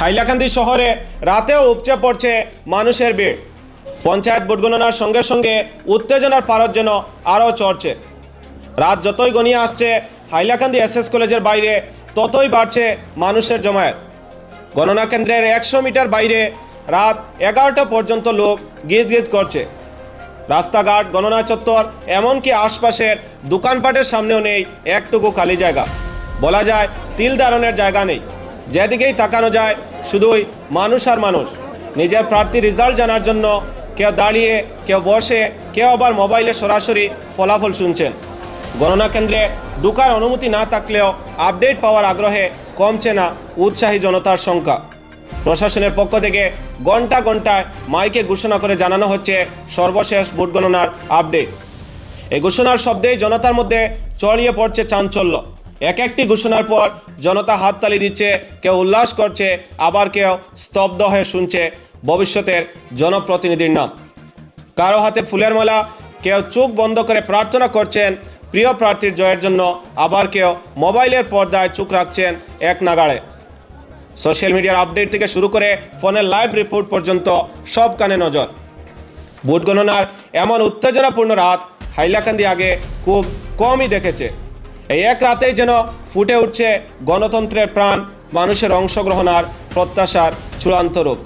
হাইলাকান্দি শহরে রাতেও উপচে পড়ছে মানুষের ভিড়। পঞ্চায়েত ভোট গণনার সঙ্গে সঙ্গে উত্তেজনার পারদ যেন আরও চড়ছে। রাত যতই গনিয়ে আসছে, হাইলাকান্দি এস এস কলেজের বাইরে ততই বাড়ছে মানুষের জমায়েত। গণনা কেন্দ্রের একশো মিটার বাইরে রাত এগারোটা পর্যন্ত লোক গিজ গিজ করছে। রাস্তাঘাট, গণনা চত্বর, এমনকি আশপাশের দোকানপাটের সামনেও নেই একটুকু খালি জায়গা। বলা যায়, তিল দারণের জায়গা নেই। যেদিকেই তাকানো যায় শুধুই মানুষ আর মানুষ। নিজের প্রার্থী রেজাল্ট জানার জন্য কেউ দাঁড়িয়ে, কেউ বসে, কেউ আবার মোবাইলে সরাসরি ফলাফল শুনছেন। গণনা কেন্দ্রে ঢুকার অনুমতি না থাকলেও আপডেট পাওয়ার আগ্রহে কমছে না উৎসাহী জনতার সংখ্যা। প্রশাসনের পক্ষ থেকে ঘণ্টা ঘন্টায় মাইকে ঘোষণা করে জানানো হচ্ছে সর্বশেষ ভোট গণনার আপডেট। এই ঘোষণার শব্দেই জনতার মধ্যে চড়িয়ে পড়ছে চাঞ্চল্য। এক একটি ঘোষণার পর জনতা হাততালি দিচ্ছে, কেউ উল্লাস করছে, আবার কেউ স্তব্ধ হয়ে শুনছে ভবিষ্যতের জনপ্রতিনিধির নাম। কারও হাতে ফুলের মালা, কেউ চোখ বন্ধ করে প্রার্থনা করছেন, প্রিয় প্রার্থীর জয়ের জন্য আবার কেউ মোবাইলের পর্দায় চোখ রাখছেন এক নাগাড়ে। সোশ্যাল মিডিয়ার আপডেট থেকে শুরু করে ফোনের লাইভ রিপোর্ট পর্যন্ত সব কানে নজর। ভোট গণনার এমন উত্তেজনাপূর্ণ রাত হাইলাকান্দি আগে খুব কমই দেখেছে। এই এক রাতেই যেন ফুটে উঠছে গণতন্ত্রের প্রাণ মানুষের অংশগ্রহণ আর প্রত্যাশার চূড়ান্ত রূপ।